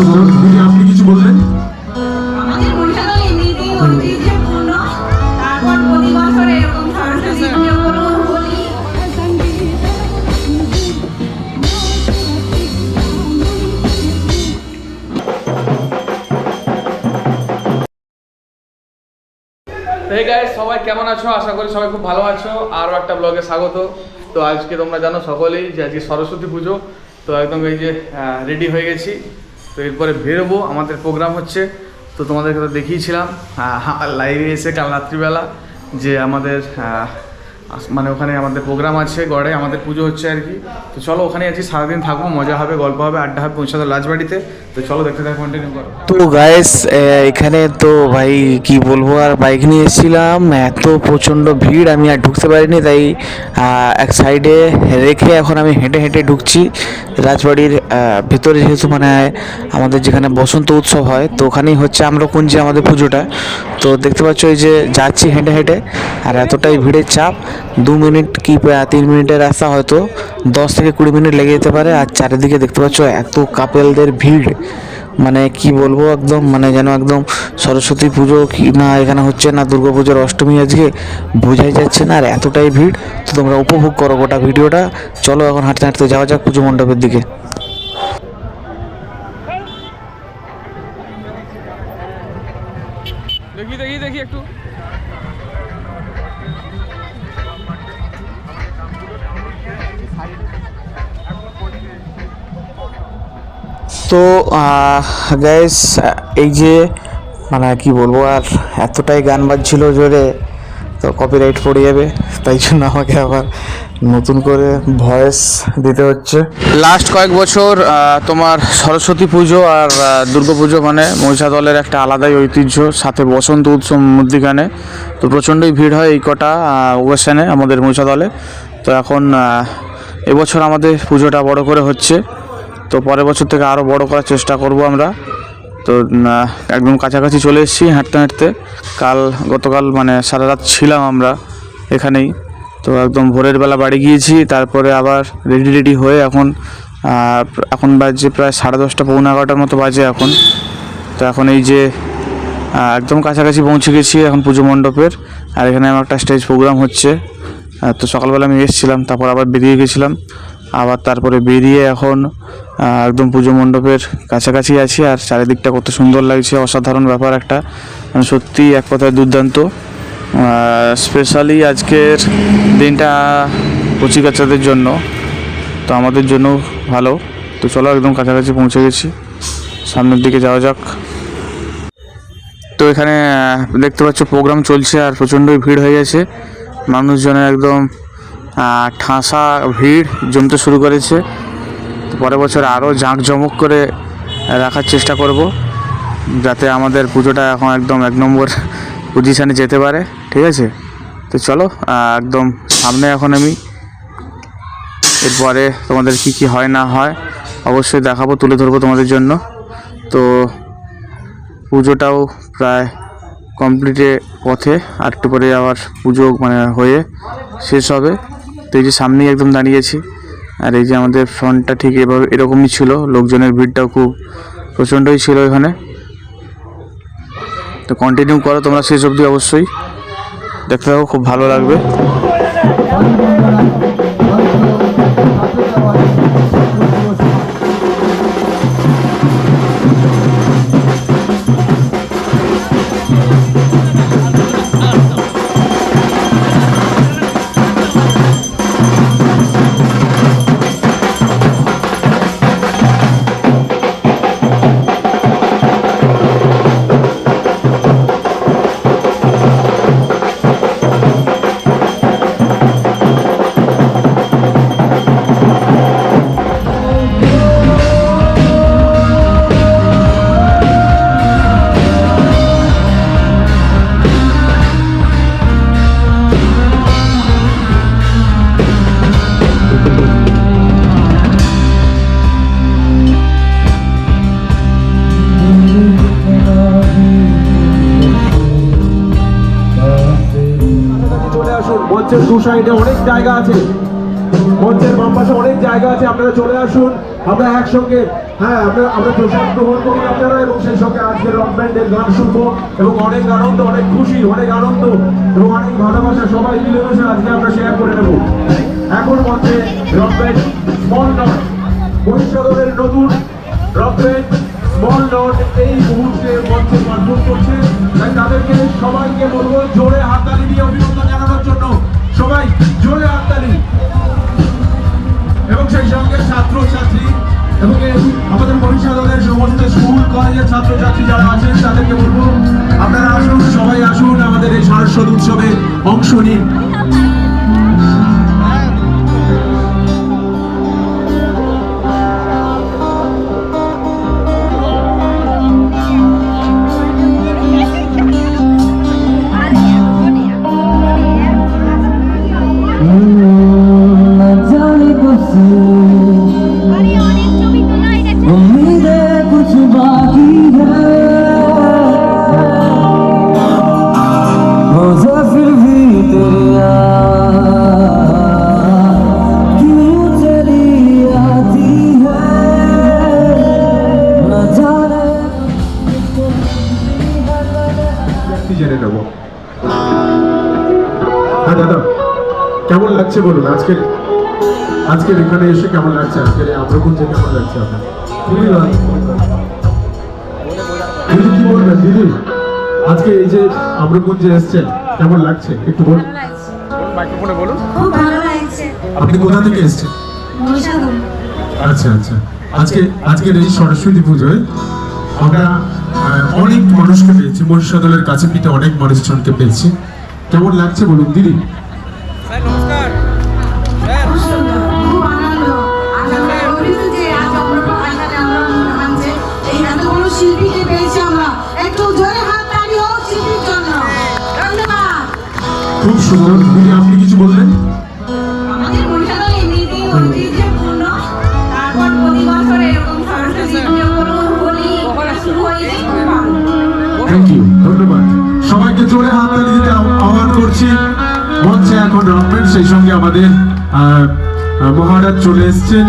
অসাধারণ দিদি আপনি কিছু হে গাইস সবাই কেমন আছো? আশা করি সবাই খুব ভালো আছো। আরও একটা ব্লগে স্বাগত। তো আজকে তোমরা জানো সকলেই যে আজকে সরস্বতী পুজো। তো একদম এই যে রেডি হয়ে গেছি। তো এরপরে বেরোবো, আমাদের প্রোগ্রাম হচ্ছে। তো তোমাদেরকে তো দেখিয়েছিলাম লাইভে এসে কাল রাত্রিবেলা যে আমাদের মানে ওখানে আমাদের প্রোগ্রাম আছে, গড়ে আমাদের পুজো হচ্ছে আর কি। তো চলো ওখানে আছি, সারাদিন থাকব, মজা হবে, গল্প হবে, আড্ডা হবে পৌঁছাতে রাজবাড়িতে তো চলো দেখতে থাকো কন্টিনিউ করো। তো গাইস এখানে তো ভাই কি বলব, আর বাইক নিয়ে এসেছিলাম, এত প্রচণ্ড ভিড়, আমি আর ঢুকতে পারিনি, তাই এক সাইডে রেখে এখন আমি হেঁটে হেঁটে ঢুকছি। রাজবাড়ির ভেতরে যেহেতু মানে আমাদের যেখানে বসন্ত উৎসব হয়, তো ওখানেই হচ্ছে আম্রকুঞ্জে আমাদের পুজোটা। তো দেখতে পাচ্ছ এই যে যাচ্ছি হেঁটে হেঁটে, আর এতটাই ভিড়ের চাপ দু মিনিট কি প্রায় তিন মিনিটের রাস্তা হয়তো, দশ থেকে কুড়ি মিনিট লেগে যেতে পারে। আর চারিদিকে দেখতে পাচ্ছ এত কাপেলদের ভিড়। মানে কি বলব একদম মানে যেন একদম সরস্বতী পুজো কি না, এখানে হচ্ছে না দুর্গা পুজোর অষ্টমী আজকে, বোঝাই যাচ্ছে না। আর এতটাই ভিড়, তো তোমরা উপভোগ করো গোটা ভিডিওটা। চলো এখন হাঁটতে হাঁটতে যাওয়া যাক পুজো মণ্ডপের দিকে। দেখি দেখি দেখি একটু। তো গ্যাস এই যে মানে কি বলব আর, এতটাই গান বাজছিল জোরে, তো কপিরাইট পড়ে যাবে, তাই জন্য আমাকে আবার নতুন করে ভয়েস দিতে হচ্ছে। লাস্ট কয়েক বছর তোমার সরস্বতী পুজো আর দুর্গা পুজো মানে মহিষাদলের একটা আলাদাই ঐতিহ্য, সাথে বসন্ত উৎসব মধ্যিখানে। তো প্রচণ্ডই ভিড় হয় এই কটা ওকেশনে আমাদের মহিষা দলে তো এখন এবছর আমাদের পুজোটা বড় করে হচ্ছে। তো পরের বছর থেকে আরও বড় করার চেষ্টা করব আমরা। তো একদম কাছাকাছি চলে এসেছি হাঁটতে হাঁটতে। কাল, গতকাল মানে সারা রাত ছিলাম আমরা এখানেই। তো একদম ভোরের বেলা বাড়ি গিয়েছি, তারপরে আবার রেডি রেডি হয়ে এখন এখন বাজে প্রায় সাড়ে দশটা, পৌনে এগারোটার মতো বাজে এখন। তো এখন এই যে একদম কাছাকাছি পৌঁছে গেছি এখন পুজো মণ্ডপের, আর এখানে আমার একটা স্টেজ প্রোগ্রাম হচ্ছে। তো সকালবেলা আমি এসেছিলাম, তারপর আবার বেরিয়ে গেছিলাম। আবার তারপরে বেরিয়ে এখন একদম পুজো মণ্ডপের কাছাকাছি আছি আর চারিদিকটা কত সুন্দর লাগছে, অসাধারণ ব্যাপার একটা। মানে সত্যি এক কথায় দুর্দান্ত। স্পেশালি আজকের দিনটা কচি কাচ্চাদের জন্য, তো আমাদের জন্য ভালো। তো চলো একদম কাছাকাছি পৌঁছে গেছি। সামনের দিকে যাওয়া যাক। তো এখানে দেখতে পাচ্ছ প্রোগ্রাম চলছে আর প্রচণ্ডই ভিড় হয়ে গেছে। মানুষজনের একদম ঠাসা ভিড় জমতে শুরু করেছে। পরের বছর আরও জাঁকজমক করে রাখার চেষ্টা করব, যাতে আমাদের পুজোটা এখন একদম এক নম্বর পজিশানে যেতে পারে, ঠিক আছে? তো চলো একদম সামনে এখন আমি। এরপরে তোমাদের কি কি হয় না হয় অবশ্যই দেখাবো, তুলে ধরবো তোমাদের জন্য। তো পুজোটাও প্রায় কমপ্লিটে পথে, আর একটু পরে আবার পুজো মানে হয়ে শেষ হবে। তো এই যে সামনেই একদম দাঁড়িয়েছি আর এই যে আমাদের ফ্রন্টটা ঠিক এভাবে এরকমই ছিল, লোকজনের ভিড়টাও খুব প্রচণ্ডই ছিল এখানে। তো কন্টিনিউ করো, তোমরা শেষ অবধি অবশ্যই। দেখতে থাকো, খুব ভালো লাগবে। মঞ্চের দু সাইডে অনেক জায়গা আছে। মঞ্চের বাম পাশে অনেক জায়গা আছে, আপনারা চলে আসুন। আমরা একসঙ্গে হ্যাঁ আমরা আমরা প্রসাদ গ্রহণ করি আপনারা এবং সেই সঙ্গে আজকের রক ব্যান্ডের গান শুনব এবং অনেক আনন্দ, অনেক খুশি, অনেক আনন্দ এবং অনেক ভালোবাসা সবাই মিলে বসে আজকে আমরা শেয়ার করে নেব। এখন মধ্যে রক ব্যান্ড স্মল নট বরিশালের নতুন রক ব্যান্ড স্মল নট এই মুহূর্তে মঞ্চে পারফর্ম করছে। তাই তাদেরকে সবাইকে বলব, জোরে হাততালি দিয়ে অভিনন্দন জানানোর জন্য। সবাই জোরে হাততালি। এবং সেই সঙ্গে ছাত্র, ছাত্রী এবং আমাদের পরিচালকের সমস্ত স্কুল, কলেজের ছাত্রছাত্রী যারা আছেন, তাদেরকে বলব, আপনারা আসুন, সবাই আসুন আমাদের এই সারস্বত উৎসবে অংশ নিন। দাদা কেমন লাগছে বলুন? আজকে আজকের এখানে এসে কেমন লাগছে? আজকের এই আম্রকুঞ্জে কেমন লাগছে আপনার? খুবই ভালো। দিদি কি বলবেন? দিদি আজকে এই যে আম্রকুঞ্জে এসছেন কেমন লাগছে? একটু বলুন। খুব ভালো লাগছে। আপনি কোথা থেকে এসছেন? আচ্ছা আচ্ছা। আজকে আজকের এই সরস্বতী পুজোয় আমরা আহ, অনেক মানুষকে পেয়েছি। মহিষাদলের কাছে পিঠে অনেক মানুষজনকে পেয়েছি। কেমন লাগছে বলুন দিদি? আমরা শিল্পীকে পেয়েছি একটু জোরে হাত তালি হোক শিল্পীর জন্য ধন্যবাদ খুব সুন্দর। দিদি আপনি কিছু বললেন? আমাদের মহিষাদল এমনিতেই ঐতিহ্যপূর্ণ তারপর প্রতি বছর এরকম সরস্বতী পুজো বলুন হোলি শুরু হয়েছে থ্যাংক ইউ ধন্যবাদ। সবাইকে জোরে হাত দিতে আহ- আহ্বান করছি। মঞ্চে এখন রহমান সেই সঙ্গে আমাদের মহারাজ চলে এসছেন।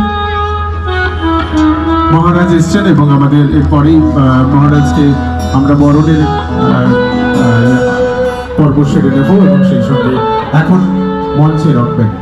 মহারাজ এসছেন এবং আমাদের এরপরেই মহারাজকে আমরা বরণের পর্ব সেরে নেব এবং সেই সঙ্গে এখন মঞ্চে রকমেন্ট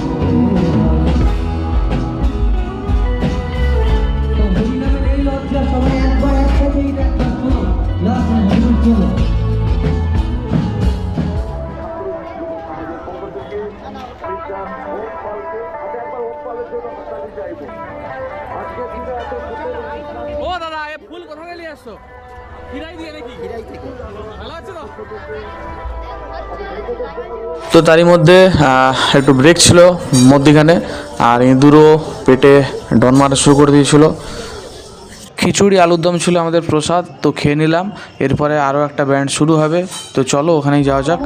তো তারই মধ্যে একটু ব্রেক ছিল মধ্যিখানে, আর ইঁদুরও পেটে ডন মারা শুরু করে দিয়েছিল। খিচুড়ি আলুর দম ছিল আমাদের প্রসাদ, তো খেয়ে নিলাম। এরপরে আরও একটা ব্যান্ড শুরু হবে, তো চলো ওখানেই যাওয়া যাক।